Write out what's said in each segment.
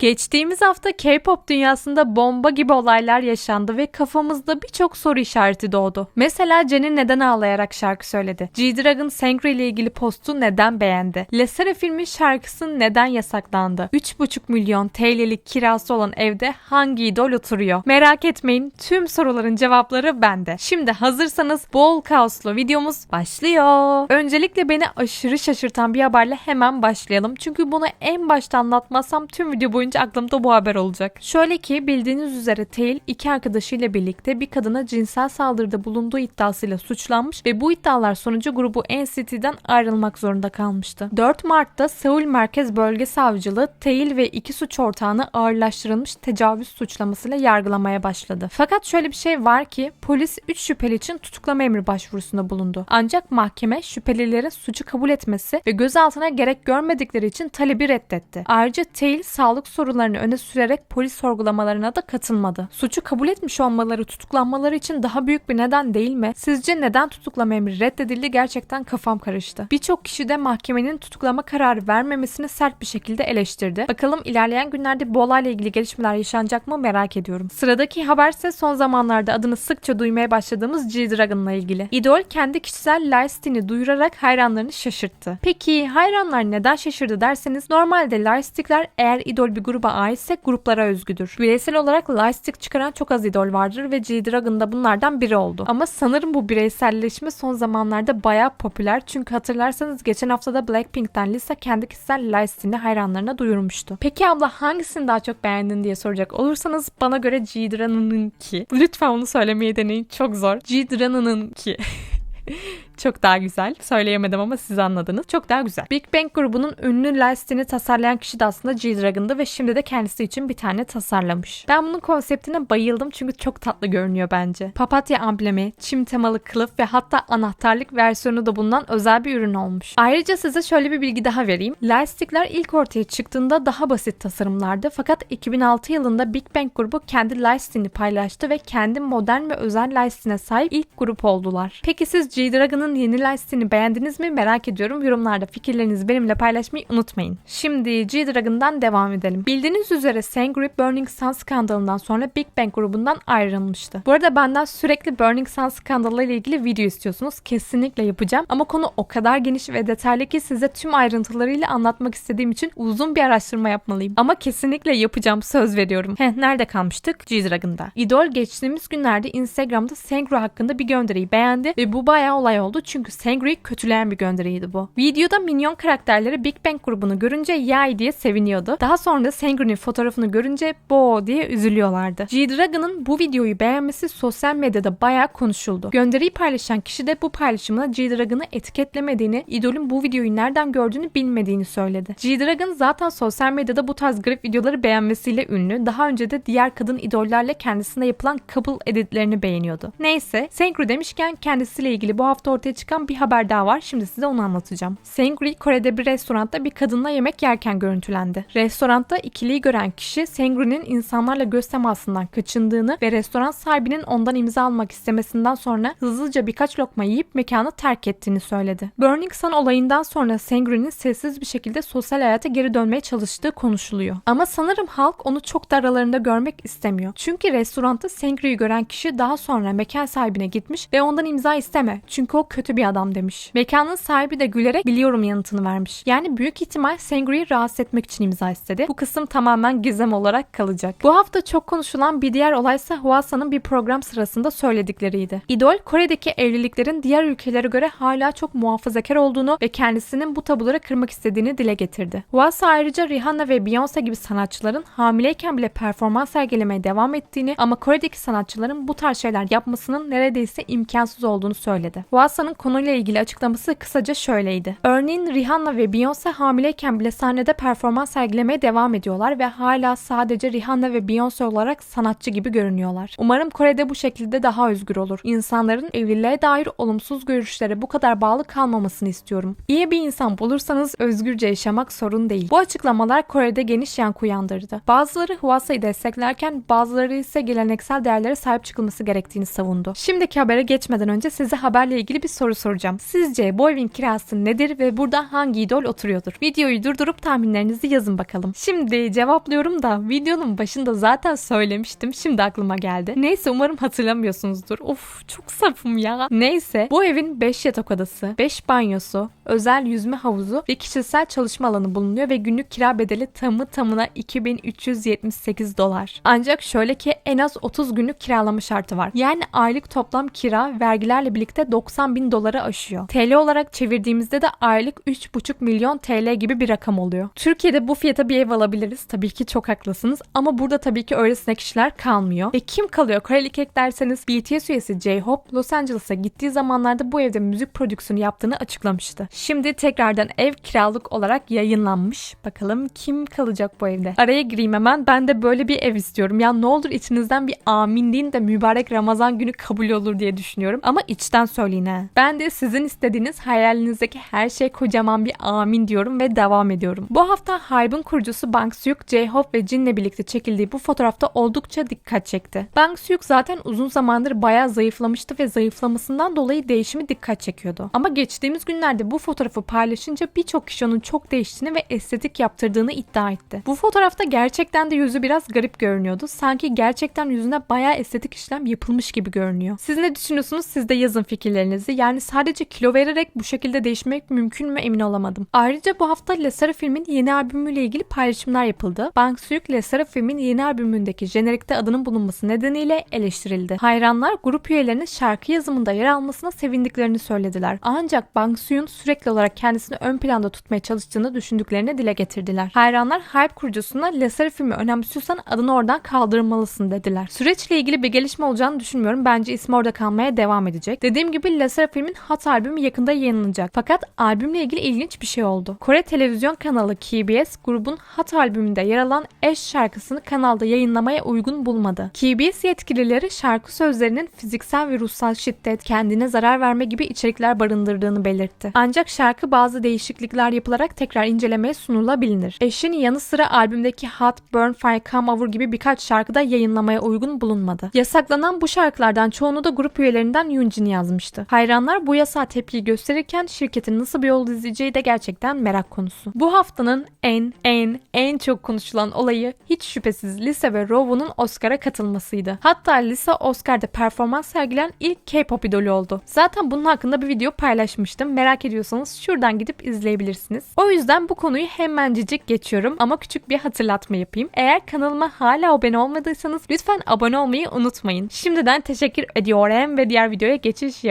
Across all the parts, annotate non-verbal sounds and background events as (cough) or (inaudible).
Geçtiğimiz hafta K-pop dünyasında bomba gibi olaylar yaşandı ve kafamızda birçok soru işareti doğdu. Mesela Jen'in neden ağlayarak şarkı söyledi? G-Dragon Sangre ile ilgili postu neden beğendi? Le Seraphim'in şarkısı neden yasaklandı? 3,5 milyon TL'lik kirası olan evde hangi idol oturuyor? Merak etmeyin tüm soruların cevapları bende. Şimdi hazırsanız bol kaoslu videomuz başlıyor. Öncelikle beni aşırı şaşırtan bir haberle hemen başlayalım. Çünkü bunu en başta anlatmazsam tüm video boyunca aklımda bu haber olacak. Şöyle ki bildiğiniz üzere Tail iki arkadaşıyla birlikte bir kadına cinsel saldırıda bulunduğu iddiasıyla suçlanmış ve bu iddialar sonucu grubu NCT'den ayrılmak zorunda kalmıştı. 4 Mart'ta Seul Merkez Bölge Savcılığı Tail ve iki suç ortağını ağırlaştırılmış tecavüz suçlamasıyla yargılamaya başladı. Fakat şöyle bir şey var ki polis 3 şüpheli için tutuklama emri başvurusunda bulundu. Ancak mahkeme şüphelilerin suçu kabul etmesi ve gözaltına gerek görmedikleri için talebi reddetti. Ayrıca Tail sağlık sorularını öne sürerek polis sorgulamalarına da katılmadı. Suçu kabul etmiş olmaları tutuklanmaları için daha büyük bir neden değil mi? Sizce neden tutuklama emri reddedildi gerçekten kafam karıştı. Birçok kişi de mahkemenin tutuklama kararı vermemesini sert bir şekilde eleştirdi. Bakalım ilerleyen günlerde bu olayla ilgili gelişmeler yaşanacak mı merak ediyorum. Sıradaki haber ise son zamanlarda adını sıkça duymaya başladığımız G-Dragon'la ilgili. İdol kendi kişisel livestream'i duyurarak hayranlarını şaşırttı. Peki hayranlar neden şaşırdı derseniz normalde livestream'ler eğer idol bir gruba aitse gruplara özgüdür. Bireysel olarak lightstick çıkaran çok az idol vardır ve G-Dragon da bunlardan biri oldu. Ama sanırım bu bireyselleşme son zamanlarda bayağı popüler çünkü hatırlarsanız geçen haftada Blackpink'ten Lisa kendi kişisel lightstick'ini hayranlarına duyurmuştu. Peki abla hangisini daha çok beğendin diye soracak olursanız bana göre G-Dragon'ın ki. Lütfen onu söylemeyi deneyin çok zor. G-Dragon'ın ki. (laughs) Çok daha güzel. Söyleyemedim ama siz anladınız. Çok daha güzel. Big Bang grubunun ünlü lastiğini tasarlayan kişi de aslında G-Dragon'dı ve şimdi de kendisi için bir tane tasarlamış. Ben bunun konseptine bayıldım çünkü çok tatlı görünüyor bence. Papatya amblemi, çim temalı kılıf ve hatta anahtarlık versiyonu da bundan özel bir ürün olmuş. Ayrıca size şöyle bir bilgi daha vereyim. Lastikler ilk ortaya çıktığında daha basit tasarımlardı fakat 2006 yılında Big Bang grubu kendi lastiğini paylaştı ve kendi modern ve özel lastiğine sahip ilk grup oldular. Peki siz G-Dragon'ın yeni lastiğini beğendiniz mi merak ediyorum. Yorumlarda fikirlerinizi benimle paylaşmayı unutmayın. Şimdi G-Dragon'dan devam edelim. Bildiğiniz üzere Sangre Burning Sun skandalından sonra Big Bang grubundan ayrılmıştı. Bu arada benden sürekli Burning Sun skandalı ile ilgili video istiyorsunuz. Kesinlikle yapacağım. Ama konu o kadar geniş ve detaylı ki size tüm ayrıntılarıyla anlatmak istediğim için uzun bir araştırma yapmalıyım. Ama kesinlikle yapacağım söz veriyorum. Heh nerede kalmıştık? G-Dragon'da. Idol geçtiğimiz günlerde Instagram'da Sangre hakkında bir gönderiyi beğendi ve bu bayağı olay oldu çünkü Sangre'yi kötüleyen bir gönderiydi bu. Videoda minyon karakterleri Big Bang grubunu görünce yay diye seviniyordu. Daha sonra da Sangre'nin fotoğrafını görünce bo diye üzülüyorlardı. G-Dragon'ın bu videoyu beğenmesi sosyal medyada bayağı konuşuldu. Gönderiyi paylaşan kişi de bu paylaşımına G-Dragon'ı etiketlemediğini, idolün bu videoyu nereden gördüğünü bilmediğini söyledi. G-Dragon zaten sosyal medyada bu tarz grip videoları beğenmesiyle ünlü. Daha önce de diğer kadın idollerle kendisine yapılan couple editlerini beğeniyordu. Neyse, Sangre demişken kendisiyle ilgili bu hafta ortaya çıkan bir haber daha var. Şimdi size onu anlatacağım. Sangri Kore'de bir restoranda bir kadınla yemek yerken görüntülendi. Restoranda ikiliyi gören kişi Sangri'nin insanlarla göz temasından kaçındığını ve restoran sahibinin ondan imza almak istemesinden sonra hızlıca birkaç lokma yiyip mekanı terk ettiğini söyledi. Burning Sun olayından sonra Sangri'nin sessiz bir şekilde sosyal hayata geri dönmeye çalıştığı konuşuluyor. Ama sanırım halk onu çok da aralarında görmek istemiyor. Çünkü restoranda Sangri'yi gören kişi daha sonra mekan sahibine gitmiş ve ondan imza isteme. Çünkü o kötü bir adam demiş. Mekanın sahibi de gülerek biliyorum yanıtını vermiş. Yani büyük ihtimal Sangri'yi rahatsız etmek için imza istedi. Bu kısım tamamen gizem olarak kalacak. Bu hafta çok konuşulan bir diğer olaysa Hwasa'nın bir program sırasında söyledikleriydi. İdol Kore'deki evliliklerin diğer ülkelere göre hala çok muhafazakar olduğunu ve kendisinin bu tabuları kırmak istediğini dile getirdi. Hwasa ayrıca Rihanna ve Beyoncé gibi sanatçıların hamileyken bile performans sergilemeye devam ettiğini ama Kore'deki sanatçıların bu tarz şeyler yapmasının neredeyse imkansız olduğunu söyledi. Hwasa'nın konuyla ilgili açıklaması kısaca şöyleydi. Örneğin Rihanna ve Beyoncé hamileyken bile sahnede performans sergilemeye devam ediyorlar ve hala sadece Rihanna ve Beyoncé olarak sanatçı gibi görünüyorlar. Umarım Kore'de bu şekilde daha özgür olur. İnsanların evliliğe dair olumsuz görüşlere bu kadar bağlı kalmamasını istiyorum. İyi bir insan bulursanız özgürce yaşamak sorun değil. Bu açıklamalar Kore'de geniş yankı uyandırdı. Bazıları Hwasa'yı desteklerken bazıları ise geleneksel değerlere sahip çıkılması gerektiğini savundu. Şimdiki habere geçmeden önce size haberle ilgili bir soru soracağım. Sizce bu evin kirası nedir ve burada hangi idol oturuyordur? Videoyu durdurup tahminlerinizi yazın bakalım. Şimdi cevaplıyorum da videonun başında zaten söylemiştim. Şimdi aklıma geldi. Neyse umarım hatırlamıyorsunuzdur. Of çok safım ya. Neyse bu evin 5 yatak odası, 5 banyosu, özel yüzme havuzu ve kişisel çalışma alanı bulunuyor ve günlük kira bedeli tamı tamına 2378 dolar. Ancak şöyle ki en az 30 günlük kiralama şartı var. Yani aylık toplam kira vergilerle birlikte 90 bin doları aşıyor. TL olarak çevirdiğimizde de aylık 3,5 milyon TL gibi bir rakam oluyor. Türkiye'de bu fiyata bir ev alabiliriz. Tabii ki çok haklısınız. Ama burada tabii ki öylesine kişiler kalmıyor. Ve kim kalıyor? Koreli kek derseniz BTS üyesi J-Hope Los Angeles'a gittiği zamanlarda bu evde müzik prodüksiyonu yaptığını açıklamıştı. Şimdi tekrardan ev kiralık olarak yayınlanmış. Bakalım kim kalacak bu evde? Araya gireyim hemen. Ben de böyle bir ev istiyorum. Ya ne olur içinizden bir amin deyin de mübarek Ramazan günü kabul olur diye düşünüyorum. Ama içten söyleyin ha. Ben de sizin istediğiniz hayalinizdeki her şey kocaman bir amin diyorum ve devam ediyorum. Bu hafta Hype'ın kurucusu Bang Suyuk, J-Hope ve Jin'le birlikte çekildiği bu fotoğrafta oldukça dikkat çekti. Bang Suyuk zaten uzun zamandır bayağı zayıflamıştı ve zayıflamasından dolayı değişimi dikkat çekiyordu. Ama geçtiğimiz günlerde bu fotoğrafı paylaşınca birçok kişi onun çok değiştiğini ve estetik yaptırdığını iddia etti. Bu fotoğrafta gerçekten de yüzü biraz garip görünüyordu. Sanki gerçekten yüzüne bayağı estetik işlem yapılmış gibi görünüyor. Siz ne düşünüyorsunuz? Siz de yazın fikirlerinizi. Yani sadece kilo vererek bu şekilde değişmek mümkün mü emin olamadım. Ayrıca bu hafta Lesara filmin yeni albümüyle ilgili paylaşımlar yapıldı. Bang Suyuk Lesara filmin yeni albümündeki jenerikte adının bulunması nedeniyle eleştirildi. Hayranlar grup üyelerinin şarkı yazımında yer almasına sevindiklerini söylediler. Ancak Bang Suyuk'un sürekli olarak kendisini ön planda tutmaya çalıştığını düşündüklerini dile getirdiler. Hayranlar Hype kurucusuna Lesara filmi önemsiyorsan adını oradan kaldırmalısın dediler. Süreçle ilgili bir gelişme olacağını düşünmüyorum. Bence ismi orada kalmaya devam edecek. Dediğim gibi Lesara filmin Hot albümü yakında yayınlanacak. Fakat albümle ilgili ilginç bir şey oldu. Kore televizyon kanalı KBS grubun Hot albümünde yer alan Eş şarkısını kanalda yayınlamaya uygun bulmadı. KBS yetkilileri şarkı sözlerinin fiziksel ve ruhsal şiddet, kendine zarar verme gibi içerikler barındırdığını belirtti. Ancak şarkı bazı değişiklikler yapılarak tekrar incelemeye sunulabilir. Eşin yanı sıra albümdeki Hot, Burn, Fire, Come Over gibi birkaç şarkıda yayınlamaya uygun bulunmadı. Yasaklanan bu şarkılardan çoğunu da grup üyelerinden Yoonjin yazmıştı. Hayranlar bu yasağa tepki gösterirken şirketin nasıl bir yol izleyeceği de gerçekten merak konusu. Bu haftanın en en en çok konuşulan olayı hiç şüphesiz Lisa ve Rowo'nun Oscar'a katılmasıydı. Hatta Lisa Oscar'da performans sergilen ilk K-pop idolü oldu. Zaten bunun hakkında bir video paylaşmıştım. Merak ediyorsanız şuradan gidip izleyebilirsiniz. O yüzden bu konuyu hemencecik geçiyorum ama küçük bir hatırlatma yapayım. Eğer kanalıma hala abone olmadıysanız lütfen abone olmayı unutmayın. Şimdiden teşekkür ediyorum ve diğer videoya geçiş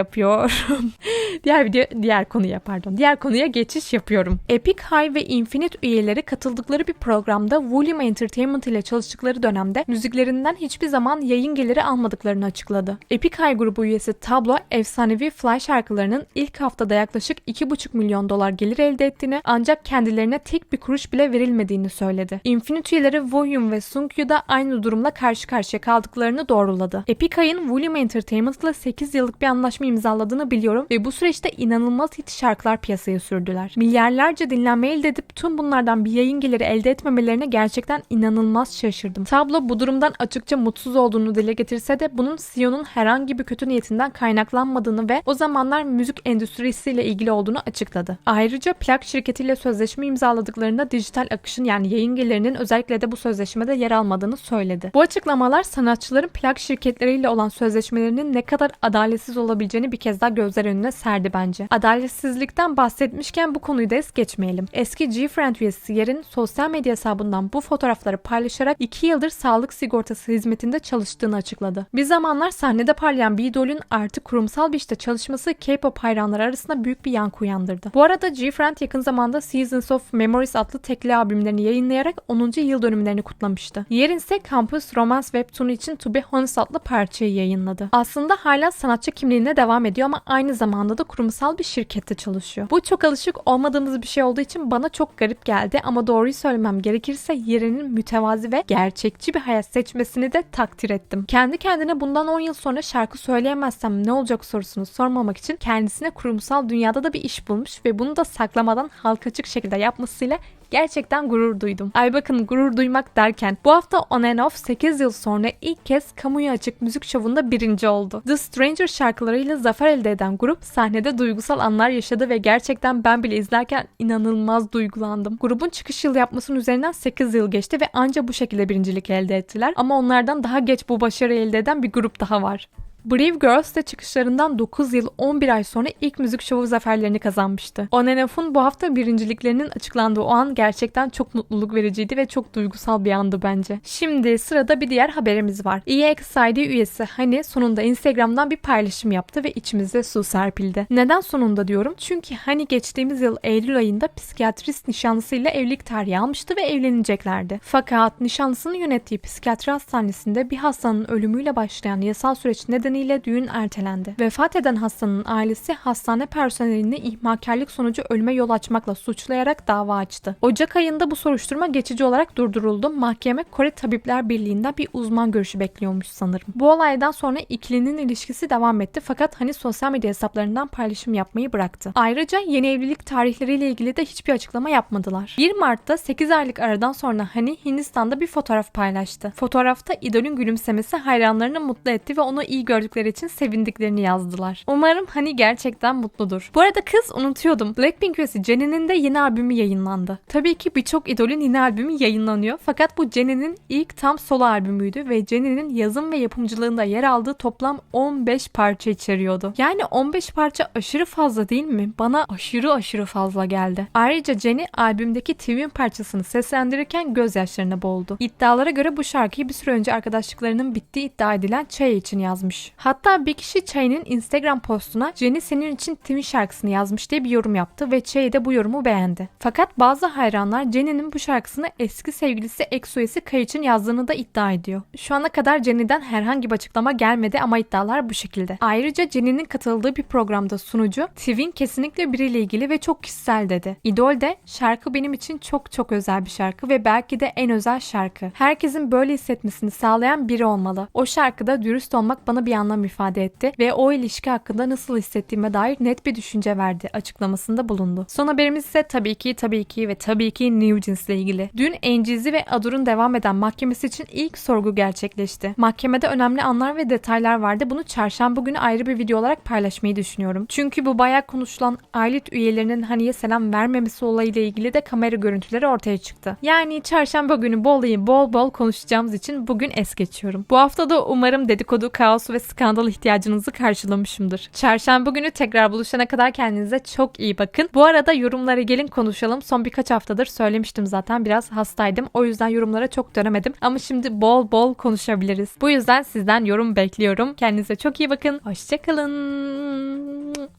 yapıyorum. (laughs) diğer video diğer konuya pardon. Diğer konuya geçiş yapıyorum. Epic High ve Infinite üyeleri katıldıkları bir programda Volume Entertainment ile çalıştıkları dönemde müziklerinden hiçbir zaman yayın geliri almadıklarını açıkladı. Epic High grubu üyesi Tablo, efsanevi Fly şarkılarının ilk haftada yaklaşık 2,5 milyon dolar gelir elde ettiğini ancak kendilerine tek bir kuruş bile verilmediğini söyledi. Infinite üyeleri Wohyun ve Sungkyu da aynı durumla karşı karşıya kaldıklarını doğruladı. Epic High'ın Volume Entertainment ile 8 yıllık bir anlaşma imzaladığını biliyorum ve bu süreçte inanılmaz hit şarkılar piyasaya sürdüler. Milyarlarca dinlenme elde edip tüm bunlardan bir yayın geliri elde etmemelerine gerçekten inanılmaz şaşırdım. Tablo bu durumdan açıkça mutsuz olduğunu dile getirse de bunun CEO'nun herhangi bir kötü niyetinden kaynaklanmadığını ve o zamanlar müzik endüstrisiyle ilgili olduğunu açıkladı. Ayrıca plak şirketiyle sözleşme imzaladıklarında dijital akışın yani yayın gelirinin özellikle de bu sözleşmede yer almadığını söyledi. Bu açıklamalar sanatçıların plak şirketleriyle olan sözleşmelerinin ne kadar adaletsiz olabileceğini bir kez daha gözler önüne serdi bence. Adaletsizlikten bahsetmişken bu konuyu da es geçmeyelim. Eski G-Friend üyesi Yer'in sosyal medya hesabından bu fotoğrafları paylaşarak 2 yıldır sağlık sigortası hizmetinde çalıştığını açıkladı. Bir zamanlar sahnede parlayan bir idolün artık kurumsal bir işte çalışması K-pop hayranları arasında büyük bir yankı uyandırdı. Bu arada G-Friend yakın zamanda Seasons of Memories adlı tekli albümlerini yayınlayarak 10. yıl dönümlerini kutlamıştı. Yerin ise Campus Romance Webtoon için To Be Honest adlı parçayı yayınladı. Aslında hala sanatçı kimliğine devam ediyor ama aynı zamanda da kurumsal bir şirkette çalışıyor. Bu çok alışık olmadığımız bir şey olduğu için bana çok garip geldi ama doğruyu söylemem gerekirse Yeren'in mütevazi ve gerçekçi bir hayat seçmesini de takdir ettim. Kendi kendine bundan 10 yıl sonra şarkı söyleyemezsem ne olacak sorusunu sormamak için kendisine kurumsal dünyada da bir iş bulmuş ve bunu da saklamadan halka açık şekilde yapmasıyla Gerçekten gurur duydum. Ay bakın gurur duymak derken bu hafta On and Off 8 yıl sonra ilk kez kamuya açık müzik şovunda birinci oldu. The Stranger şarkılarıyla zafer elde eden grup sahnede duygusal anlar yaşadı ve gerçekten ben bile izlerken inanılmaz duygulandım. Grubun çıkış yıl yapmasının üzerinden 8 yıl geçti ve anca bu şekilde birincilik elde ettiler. Ama onlardan daha geç bu başarıyı elde eden bir grup daha var. Brave Girls de çıkışlarından 9 yıl 11 ay sonra ilk müzik şovu zaferlerini kazanmıştı. On and Off'un bu hafta birinciliklerinin açıklandığı o an gerçekten çok mutluluk vericiydi ve çok duygusal bir andı bence. Şimdi sırada bir diğer haberimiz var. EXID üyesi Hani sonunda Instagram'dan bir paylaşım yaptı ve içimizde su serpildi. Neden sonunda diyorum? Çünkü Hani geçtiğimiz yıl Eylül ayında psikiyatrist nişanlısıyla evlilik tarihi almıştı ve evleneceklerdi. Fakat nişanlısının yönettiği psikiyatri hastanesinde bir hastanın ölümüyle başlayan yasal süreç nedeniyle düğün ertelendi. Vefat eden hastanın ailesi hastane personelini ihmalkarlık sonucu ölüme yol açmakla suçlayarak dava açtı. Ocak ayında bu soruşturma geçici olarak durduruldu. Mahkeme Kore Tabipler Birliği'nden bir uzman görüşü bekliyormuş sanırım. Bu olaydan sonra ikilinin ilişkisi devam etti fakat hani sosyal medya hesaplarından paylaşım yapmayı bıraktı. Ayrıca yeni evlilik tarihleriyle ilgili de hiçbir açıklama yapmadılar. 1 Mart'ta 8 aylık aradan sonra hani Hindistan'da bir fotoğraf paylaştı. Fotoğrafta idolün gülümsemesi hayranlarını mutlu etti ve onu iyi gördükleri için sevindiklerini yazdılar. Umarım hani gerçekten mutludur. Bu arada kız unutuyordum. Blackpink üyesi Jennie'nin de yeni albümü yayınlandı. Tabii ki birçok idolün yeni albümü yayınlanıyor. Fakat bu Jennie'nin ilk tam solo albümüydü ve Jennie'nin yazım ve yapımcılığında yer aldığı toplam 15 parça içeriyordu. Yani 15 parça aşırı fazla değil mi? Bana aşırı aşırı fazla geldi. Ayrıca Jennie albümdeki Twin parçasını seslendirirken gözyaşlarına boğuldu. İddialara göre bu şarkıyı bir süre önce arkadaşlıklarının bittiği iddia edilen Çay için yazmış. Hatta bir kişi Çay'ın Instagram postuna Jennie senin için Twin şarkısını yazmış diye bir yorum yaptı ve Çay de bu yorumu beğendi. Fakat bazı hayranlar Jennie'nin bu şarkısını eski sevgilisi EXO üyesi Kay için yazdığını da iddia ediyor. Şu ana kadar Jennie'den herhangi bir açıklama gelmedi ama iddialar bu şekilde. Ayrıca Jennie'nin katıldığı bir programda sunucu Twin kesinlikle biriyle ilgili ve çok kişisel dedi. İdol de şarkı benim için çok çok özel bir şarkı ve belki de en özel şarkı. Herkesin böyle hissetmesini sağlayan biri olmalı. O şarkıda dürüst olmak bana bir anlam ifade etti ve o ilişki hakkında nasıl hissettiğime dair net bir düşünce verdi açıklamasında bulundu. Son haberimiz ise tabii ki tabii ki ve tabii ki Jeans ile ilgili. Dün Encizi ve Adur'un devam eden mahkemesi için ilk sorgu gerçekleşti. Mahkemede önemli anlar ve detaylar vardı. Bunu çarşamba günü ayrı bir video olarak paylaşmayı düşünüyorum. Çünkü bu bayağı konuşulan ailet üyelerinin Hani'ye selam vermemesi olayıyla ilgili de kamera görüntüleri ortaya çıktı. Yani çarşamba günü bu olayı bol bol konuşacağımız için bugün es geçiyorum. Bu hafta da umarım dedikodu, kaos ve skandal ihtiyacınızı karşılamışımdır. Çarşamba günü tekrar buluşana kadar kendinize çok iyi bakın. Bu arada yorumlara gelin konuşalım. Son birkaç haftadır söylemiştim zaten biraz hastaydım. O yüzden yorumlara çok dönemedim. Ama şimdi bol bol konuşabiliriz. Bu yüzden sizden yorum bekliyorum. Kendinize çok iyi bakın. Hoşçakalın.